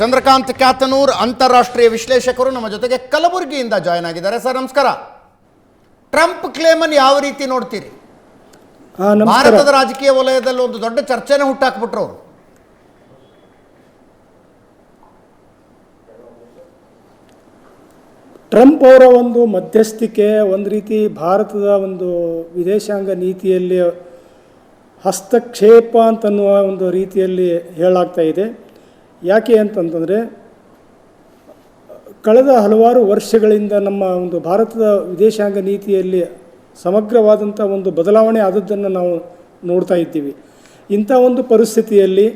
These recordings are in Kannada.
ಚಂದ್ರಕಾಂತ್ ಕ್ಯಾತನೂರ್ ಅಂತಾರಾಷ್ಟ್ರೀಯ ವಿಶ್ಲೇಷಕರು ನಮ್ಮ ಜೊತೆಗೆ ಕಲಬುರಗಿಯಿಂದ ಜಾಯ್ನ್ ಆಗಿದ್ದಾರೆ. ಸರ್ ನಮಸ್ಕಾರ. ಟ್ರಂಪ್ ಕ್ಲೇಮನ್ನು ಯಾವ ರೀತಿ ನೋಡ್ತೀರಿ? ಭಾರತದ ರಾಜಕೀಯ ವಲಯದಲ್ಲಿ ಒಂದು ದೊಡ್ಡ ಚರ್ಚೆನ ಹುಟ್ಟಾಕ್ಬಿಟ್ರು ಅವರು. ಟ್ರಂಪ್ ಅವರ ಒಂದು ಮಧ್ಯಸ್ಥಿಕೆ ಒಂದು ರೀತಿ ಭಾರತದ ಒಂದು ವಿದೇಶಾಂಗ ನೀತಿಯಲ್ಲಿ ಹಸ್ತಕ್ಷೇಪ ಅಂತನ್ನುವ ಒಂದು ರೀತಿಯಲ್ಲಿ ಹೇಳಾಗ್ತಾ ಇದೆ. ಯಾಕೆ ಅಂತಂತಂದರೆ, ಕಳೆದ ಹಲವಾರು ವರ್ಷಗಳಿಂದ ನಮ್ಮ ಒಂದು ಭಾರತದ ವಿದೇಶಾಂಗ ನೀತಿಯಲ್ಲಿ ಸಮಗ್ರವಾದಂಥ ಒಂದು ಬದಲಾವಣೆ ಆದದ್ದನ್ನು ನಾವು ನೋಡ್ತಾ ಇದ್ದೀವಿ. ಇಂಥ ಒಂದು ಪರಿಸ್ಥಿತಿಯಲ್ಲಿ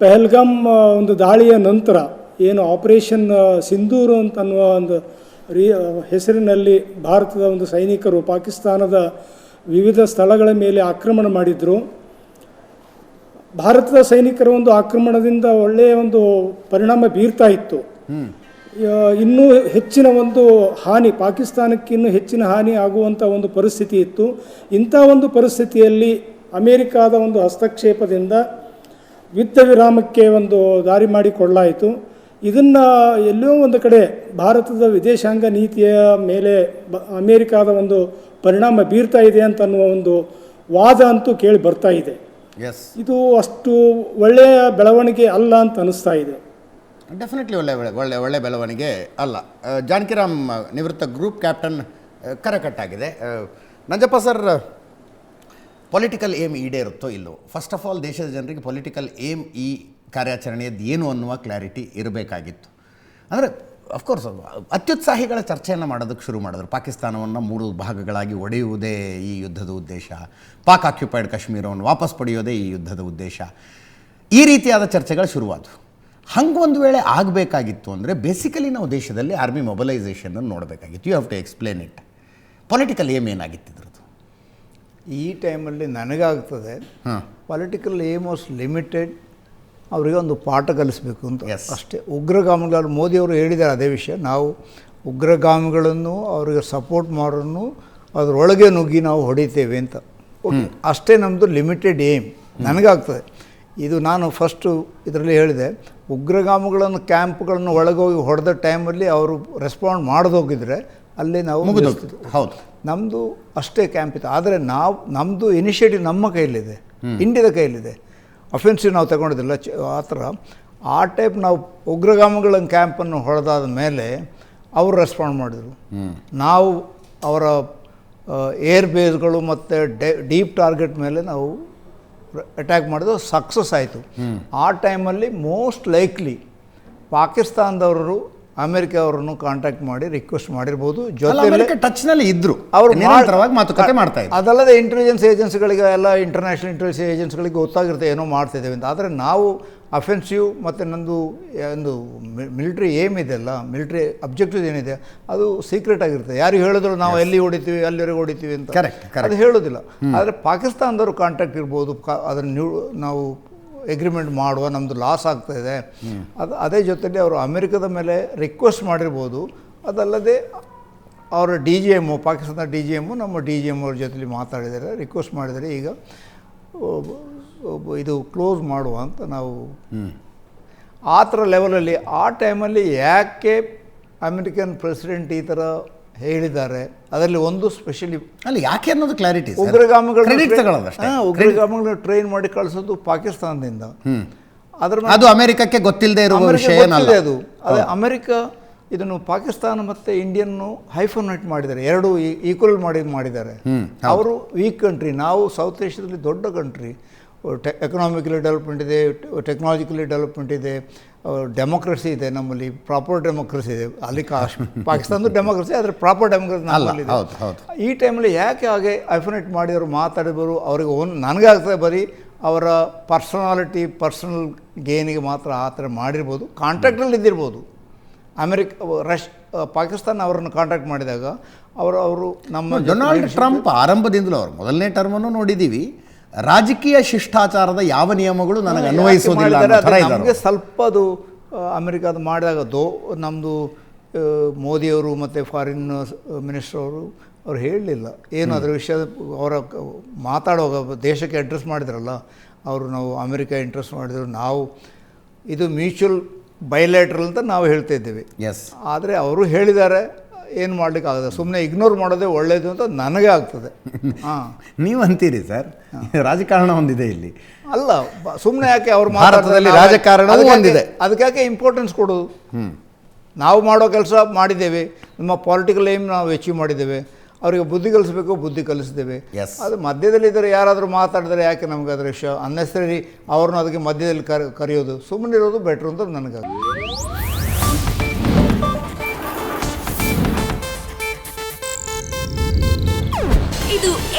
ಪೆಹಲ್ಗಾಮ್ ಒಂದು ದಾಳಿಯ ನಂತರ ಏನು ಆಪರೇಷನ್ ಸಿಂಧೂರು ಅಂತ ಅನ್ನುವ ಒಂದು ರೀ ಹೆಸರಿನಲ್ಲಿ ಭಾರತದ ಒಂದು ಸೈನಿಕರು ಪಾಕಿಸ್ತಾನದ ವಿವಿಧ ಸ್ಥಳಗಳ ಮೇಲೆ ಆಕ್ರಮಣ ಮಾಡಿದರು. ಭಾರತದ ಸೈನಿಕರ ಒಂದು ಆಕ್ರಮಣದಿಂದ ಒಳ್ಳೆಯ ಒಂದು ಪರಿಣಾಮ ಬೀರ್ತಾ ಇತ್ತು. ಇನ್ನೂ ಹೆಚ್ಚಿನ ಒಂದು ಹಾನಿ ಪಾಕಿಸ್ತಾನಕ್ಕೆ ಇನ್ನೂ ಹೆಚ್ಚಿನ ಹಾನಿ ಆಗುವಂಥ ಒಂದು ಪರಿಸ್ಥಿತಿ ಇತ್ತು. ಇಂಥ ಒಂದು ಪರಿಸ್ಥಿತಿಯಲ್ಲಿ ಅಮೇರಿಕಾದ ಒಂದು ಹಸ್ತಕ್ಷೇಪದಿಂದ ಯುದ್ಧ ವಿರಾಮಕ್ಕೆ ಒಂದು ದಾರಿ ಮಾಡಿಕೊಡಲಾಯಿತು ಇದನ್ನು ಎಲ್ಲೋ ಒಂದು ಕಡೆ ಭಾರತದ ವಿದೇಶಾಂಗ ನೀತಿಯ ಮೇಲೆ ಬ ಅಮೇರಿಕಾದ ಒಂದು ಪರಿಣಾಮ ಬೀರ್ತಾ ಇದೆ ಅಂತ ಅನ್ನುವ ಒಂದು ವಾದ ಅಂತೂ ಕೇಳಿ ಬರ್ತಾ ಇದೆ. ಇದು ಅಷ್ಟು ಒಳ್ಳೆಯ ಬೆಳವಣಿಗೆ ಅಲ್ಲ ಅಂತ ಅನಿಸ್ತಾ ಇದೆ. ಡೆಫಿನೆಟ್ಲಿ ಒಳ್ಳೆ ಒಳ್ಳೆ ಒಳ್ಳೆ ಬೆಳವಣಿಗೆ ಅಲ್ಲ. ಜಾನಕಿರಾಮ್ ನಿವೃತ್ತ ಗ್ರೂಪ್ ಕ್ಯಾಪ್ಟನ್ ಕರಕಟ್ಟಾಗಿದೆ. ನಂಜಪ್ಪ ಸರ್ ಪೊಲಿಟಿಕಲ್ ಏಮ್ ಈಡೇರುತ್ತೋ ಇಲ್ಲೋ ಫಸ್ಟ್ ಆಫ್ ಆಲ್ ದೇಶದ ಜನರಿಗೆ ಪೊಲಿಟಿಕಲ್ ಏಮ್ ಈ ಕಾರ್ಯಾಚರಣೆಯದ್ದು ಏನು ಅನ್ನುವ ಕ್ಲಾರಿಟಿ ಇರಬೇಕಾಗಿತ್ತು. ಅಂದರೆ ಅಫ್ಕೋರ್ಸ್ ಅತ್ಯುತ್ಸಾಹಿಗಳ ಚರ್ಚೆಯನ್ನು ಮಾಡೋದಕ್ಕೆ ಶುರು ಮಾಡಿದ್ರು. ಪಾಕಿಸ್ತಾನವನ್ನು ಮೂರು ಭಾಗಗಳಾಗಿ ಒಡೆಯುವುದೇ ಈ ಯುದ್ಧದ ಉದ್ದೇಶ. ಪಾಕ್ ಆಕ್ಯುಪೈಡ್ ಕಾಶ್ಮೀರವನ್ನು ವಾಪಸ್ ಪಡೆಯೋದೇ ಈ ಯುದ್ಧದ ಉದ್ದೇಶ. ಈ ರೀತಿಯಾದ ಚರ್ಚೆಗಳು ಶುರುವಾದವು. ಹಂಗೆ ಒಂದು ವೇಳೆ ಆಗಬೇಕಾಗಿತ್ತು ಅಂದರೆ ಬೇಸಿಕಲಿ ನಾವು ದೇಶದಲ್ಲಿ ಆರ್ಮಿ ಮೊಬಲೈಸೇಷನನ್ನು ನೋಡಬೇಕಾಗಿತ್ತು. You have to explain it political aim ಏನಾಗಿತ್ತು ಇದ್ರದ್ದು? ಈ ಟೈಮಲ್ಲಿ ನನಗಾಗ್ತದೆ ಹಾಂ. ಪೊಲಿಟಿಕಲ್ ಏಮ್ ವಾಸ್ ಲಿಮಿಟೆಡ್ ಅವರಿಗೆ ಒಂದು ಪಾಠ ಕಲಿಸಬೇಕು ಅಂತ. ಅಷ್ಟೇ. ಉಗ್ರಗಾಮಿಗಳು ಮೋದಿಯವರು ಹೇಳಿದ್ದಾರೆ ಅದೇ ವಿಷಯ. ನಾವು ಉಗ್ರಗಾಮಿಗಳನ್ನು ಅವರಿಗೆ ಸಪೋರ್ಟ್ ಮಾಡೋನು ಅದರೊಳಗೆ ನುಗ್ಗಿ ನಾವು ಹೊಡಿತೇವೆ ಅಂತ. ಓಕೆ ಅಷ್ಟೇ ನಮ್ಮದು ಲಿಮಿಟೆಡ್ ಏಮ್. ನನಗಾಗ್ತದೆ. ಇದು ನಾನು ಫಸ್ಟು ಇದರಲ್ಲಿ ಹೇಳಿದೆ. ಉಗ್ರಗಾಮಿಗಳನ್ನು ಕ್ಯಾಂಪ್ಗಳನ್ನು ಒಳಗೋಗಿ ಹೊಡೆದ ಟೈಮಲ್ಲಿ ಅವರು ರೆಸ್ಪಾಂಡ್ ಮಾಡದೋಗಿದ್ರೆ ಅಲ್ಲಿ ನಾವು ಹೌದು. ನಮ್ಮದು ಅಷ್ಟೇ ಕ್ಯಾಂಪ್ ಇತ್ತು. ಆದರೆ ನಾವು ನಮ್ಮದು ಇನಿಷಿಯೇಟಿವ್ ನಮ್ಮ ಕೈಯಲ್ಲಿದೆ. ಇಂಡಿಯಾದ ಕೈಯಲ್ಲಿದೆ. ಅಫೆನ್ಸಿವ್ ನಾವು ತಗೊಂಡಿದ್ದಿಲ್ಲ. ಚ ಆ ಥರ. ಆ ಟೈಪ್ ನಾವು ಉಗ್ರಗಾಮಿಗಳ ಕ್ಯಾಂಪನ್ನು ಹೊಡೆದಾದ ಮೇಲೆ ಅವರು ರೆಸ್ಪಾಂಡ್ ಮಾಡಿದರು. ನಾವು ಅವರ ಏರ್ ಬೇಸ್ಗಳು ಮತ್ತು ಡೀಪ್ ಟಾರ್ಗೆಟ್ ಮೇಲೆ ನಾವು ಅಟ್ಯಾಕ್ ಮಾಡಿದ್ರು. ಸಕ್ಸಸ್ ಆಯಿತು. ಆ ಟೈಮಲ್ಲಿ ಮೋಸ್ಟ್ ಲೈಕ್ಲಿ ಪಾಕಿಸ್ತಾನದವರು ಅಮೆರಿಕ ಅವರನ್ನು ಕಾಂಟ್ಯಾಕ್ಟ್ ಮಾಡಿ ರಿಕ್ವೆಸ್ಟ್ ಮಾಡಿರ್ಬೋದು. ಜೊತೆ ಟಚ್ನಲ್ಲಿ ಇದ್ರು. ಅವರು ನಿರಂತರವಾಗಿ ಮಾತುಕತೆ ಮಾಡ್ತಾ ಇದ್ರು. ಅದಲ್ಲದೆ ಇಂಟೆಲಿಜೆನ್ಸ್ ಏಜೆನ್ಸಿಗಳಿಗೆ ಎಲ್ಲ ಇಂಟರ್ನ್ಯಾಷನಲ್ ಇಂಟೆಲಿಜೆನ್ಸ್ ಏಜೆನ್ಸಿಗಳಿಗೆ ಗೊತ್ತಾಗಿರುತ್ತೆ ಏನೋ ಮಾಡ್ತಿದ್ದೇವೆ ಅಂತ. ಆದರೆ ನಾವು ಅಫೆನ್ಸಿವ್ ಮತ್ತು ನಂದು ಒಂದು ಮಿಲಿಟ್ರಿ ಏಮ್ ಇದೆಯಲ್ಲ ಮಿಲಿಟ್ರಿ ಅಬ್ಜೆಕ್ಟಿವ್ ಏನಿದೆ ಅದು ಸೀಕ್ರೆಟ್ ಆಗಿರುತ್ತೆ. ಯಾರು ಹೇಳಿದ್ರು ನಾವು ಎಲ್ಲಿ ಹೊಡಿತೀವಿ ಅಲ್ಲಿವರೆಗೆ ಹೊಡಿತೀವಿ ಅಂತ. ಕರೆಕ್ಟ್. ಅದು ಹೇಳೋದಿಲ್ಲ ಆದರೆ ಪಾಕಿಸ್ತಾನದವರು ಕಾಂಟ್ಯಾಕ್ಟ್ ಇರ್ಬೋದು. ಅದನ್ನು ನಾವು ಎಗ್ರಿಮೆಂಟ್ ಮಾಡುವ ನಮ್ಮದು ಲಾಸ್ ಆಗ್ತಾ ಇದೆ. ಅದು ಅದೇ ಜೊತೆಯಲ್ಲಿ ಅವರು ಅಮೆರಿಕದ ಮೇಲೆ ರಿಕ್ವೆಸ್ಟ್ ಮಾಡಿರ್ಬೋದು. ಅದಲ್ಲದೆ ಅವರ D G M Pakistan D G M ನಮ್ಮ ಡಿ ಜಿ ಎಂ ಅವ್ರ ಜೊತೆಲಿ ಮಾತಾಡಿದ್ದಾರೆ ರಿಕ್ವೆಸ್ಟ್ ಮಾಡಿದರೆ ಈಗ ಇದು ಕ್ಲೋಸ್ ಮಾಡುವ ಅಂತ ನಾವು ಆ ಥರ ಲೆವೆಲಲ್ಲಿ ಆ ಟೈಮಲ್ಲಿ ಯಾಕೆ ಅಮೆರಿಕನ್ ಪ್ರೆಸಿಡೆಂಟ್ ಈ ಥರ ಹೇಳಿದ್ದಾರೆ. ಅದರಲ್ಲಿ ಒಂದು ಸ್ಪೆಷಲಿ ಅಲ್ಲಿ ಯಾಕೆ ಅನ್ನೋದು ಕ್ಲಾರಿಟಿ ಉಗ್ರಗಾಮಿಗಳನ್ನ ಉಗ್ರಗಾಮಿಗಳನ್ನ ಟ್ರೈನ್ ಮಾಡಿ ಕಳಿಸೋದು ಪಾಕಿಸ್ತಾನದಿಂದ. ಅದ್ರ ಅದು ಅಮೆರಿಕಕ್ಕೆ ಗೊತ್ತಿಲ್ಲದೆ ಇರುವ ವಿಷಯ ಅದು. ಅದೇ ಅಮೆರಿಕ ಇದನ್ನು ಪಾಕಿಸ್ತಾನ ಮತ್ತೆ ಇಂಡಿಯನ್ನು ಹೈಫೋನೇಟ್ ಮಾಡಿದ್ದಾರೆ. ಎರಡು ಈಕ್ವಲ್ ಮಾಡಿ ಮಾಡಿದ್ದಾರೆ. ಅವರು ವೀಕ್ ಕಂಟ್ರಿ ನಾವು ಸೌತ್ ಏಷ್ಯಾದಲ್ಲಿ ದೊಡ್ಡ ಕಂಟ್ರಿ ಟೆ ಎಕನಾಮಿಕಲಿ ಡೆವಲಪ್ಮೆಂಟ್ ಇದೆ ಟೆಕ್ನಾಲಜಿಕಲಿ ಡೆವಲಪ್ಮೆಂಟ್ ಇದೆ. ಡೆಮೋಕ್ರಸಿ ಇದೆ ನಮ್ಮಲ್ಲಿ ಪ್ರಾಪರ್ ಡೆಮೋಕ್ರಸಿ ಇದೆ. ಅಲ್ಲಿ ಕಾಶ್ ಪಾಕಿಸ್ತಾನದ ಡೆಮೋಕ್ರಸಿ ಆದರೆ ಪ್ರಾಪರ್ ಡೆಮೋಕ್ರಸಿ ನಮ್ಮಲ್ಲಿ ಈ ಟೈಮಲ್ಲಿ ಯಾಕೆ ಹಾಗೆ ಐಫೋನೇಟ್ ಮಾಡಿದವರು ಮಾತಾಡಿದವರು ಅವ್ರಿಗೆ ಅವರಿಗೆ ಒಂದು ನನಗಾಗ್ತದೆ ಬರೀ ಅವರ ಪರ್ಸನಾಲಿಟಿ ಪರ್ಸನಲ್ ಗೇನಿಗೆ ಮಾತ್ರ ಆ ಥರ ಮಾಡಿರ್ಬೋದು. ಕಾಂಟ್ಯಾಕ್ಟಲ್ಲಿ ಇದ್ದಿರ್ಬೋದು. ಅಮೆರಿಕ ರಶ್ ಪಾಕಿಸ್ತಾನ ಅವರನ್ನು ಕಾಂಟ್ಯಾಕ್ಟ್ ಮಾಡಿದಾಗ ಅವರು ಅವರು ನಮ್ಮ ಡೊನಾಲ್ಡ್ ಟ್ರಂಪ್ ಆರಂಭದಿಂದಲೂ ಅವರು ಮೊದಲನೇ ಟರ್ಮನ್ನು ನೋಡಿದ್ದೀವಿ ರಾಜಕೀಯ ಶಿಷ್ಟಾಚಾರದ ಯಾವ ನಿಯಮಗಳು ನನಗೆ ಅನ್ವಯಿಸುವುದಿಲ್ಲ ಅನ್ನೋ ಥರ ಇದ್ದಾರೆ. ನಮಗೆ ಸ್ವಲ್ಪ ಅದು ಅಮೆರಿಕದ ಮಾಡಿದಾಗ ದೋ ನಮ್ಮದು ಮೋದಿಯವರು ಮತ್ತು ಫಾರಿನ್ ಮಿನಿಸ್ಟರ್ ಅವರು ಅವ್ರು ಹೇಳಲಿಲ್ಲ. ಏನು ಅದರ ವಿಷಯ ಅವರ ಮಾತಾಡುವಾಗ ದೇಶಕ್ಕೆ ಅಡ್ರೆಸ್ ಮಾಡಿದ್ರಲ್ಲ ಅವರು ನಾವು ಅಮೆರಿಕ ಇಂಟ್ರೆಸ್ಟ್ ಮಾಡಿದ್ರು ನಾವು ಇದು ಮ್ಯೂಚುವಲ್ ಬೈಲೇಟ್ರಲ್ ಅಂತ ನಾವು ಹೇಳ್ತಾ ಇದ್ದೀವಿ. ಎಸ್ ಆದರೆ ಅವರು ಹೇಳಿದ್ದಾರೆ ಏನು ಮಾಡ್ಲಿಕ್ಕೆ ಆಗದೆ ಸುಮ್ಮನೆ ಇಗ್ನೋರ್ ಮಾಡೋದೇ ಒಳ್ಳೆಯದು ಅಂತ ನನಗೆ ಆಗ್ತದೆ. ಹಾಂ. ನೀವು ಅಂತೀರಿ ಸರ್ ರಾಜಕಾರಣ ಒಂದಿದೆ ಇಲ್ಲಿ. ಅಲ್ಲ ಸುಮ್ಮನೆ ಯಾಕೆ ಅವ್ರು ಭಾರತದಲ್ಲಿ ರಾಜಕಾರಣ ಒಂದಿದೆ. ಅದಕ್ಕೆ ಯಾಕೆ ಇಂಪಾರ್ಟೆನ್ಸ್ ಕೊಡೋದು? ನಾವು ಮಾಡೋ ಕೆಲಸ ಮಾಡಿದ್ದೇವೆ. ನಮ್ಮ ಪೊಲಿಟಿಕಲ್ ಏಮ್ ನಾವು ಅಚೀವ್ ಮಾಡಿದ್ದೇವೆ. ಅವರಿಗೆ ಬುದ್ಧಿ ಕಲಿಸ್ಬೇಕು ಬುದ್ಧಿ ಕಲಿಸಿದ್ದೇವೆ. ಅದು ಮಧ್ಯದಲ್ಲಿ ಇದ್ದರೆ ಯಾರಾದರೂ ಮಾತಾಡಿದ್ರೆ ಯಾಕೆ ನಮಗೆ ಅದರ ಶ ಅನ್ನೆಸರಿ ಅವ್ರನ್ನ ಅದಕ್ಕೆ ಮಧ್ಯದಲ್ಲಿ ಕರಿ ಕರೆಯೋದು. ಸುಮ್ಮನೆ ಇರೋದು ಬೆಟ್ರು ಅಂತ ನನಗೆ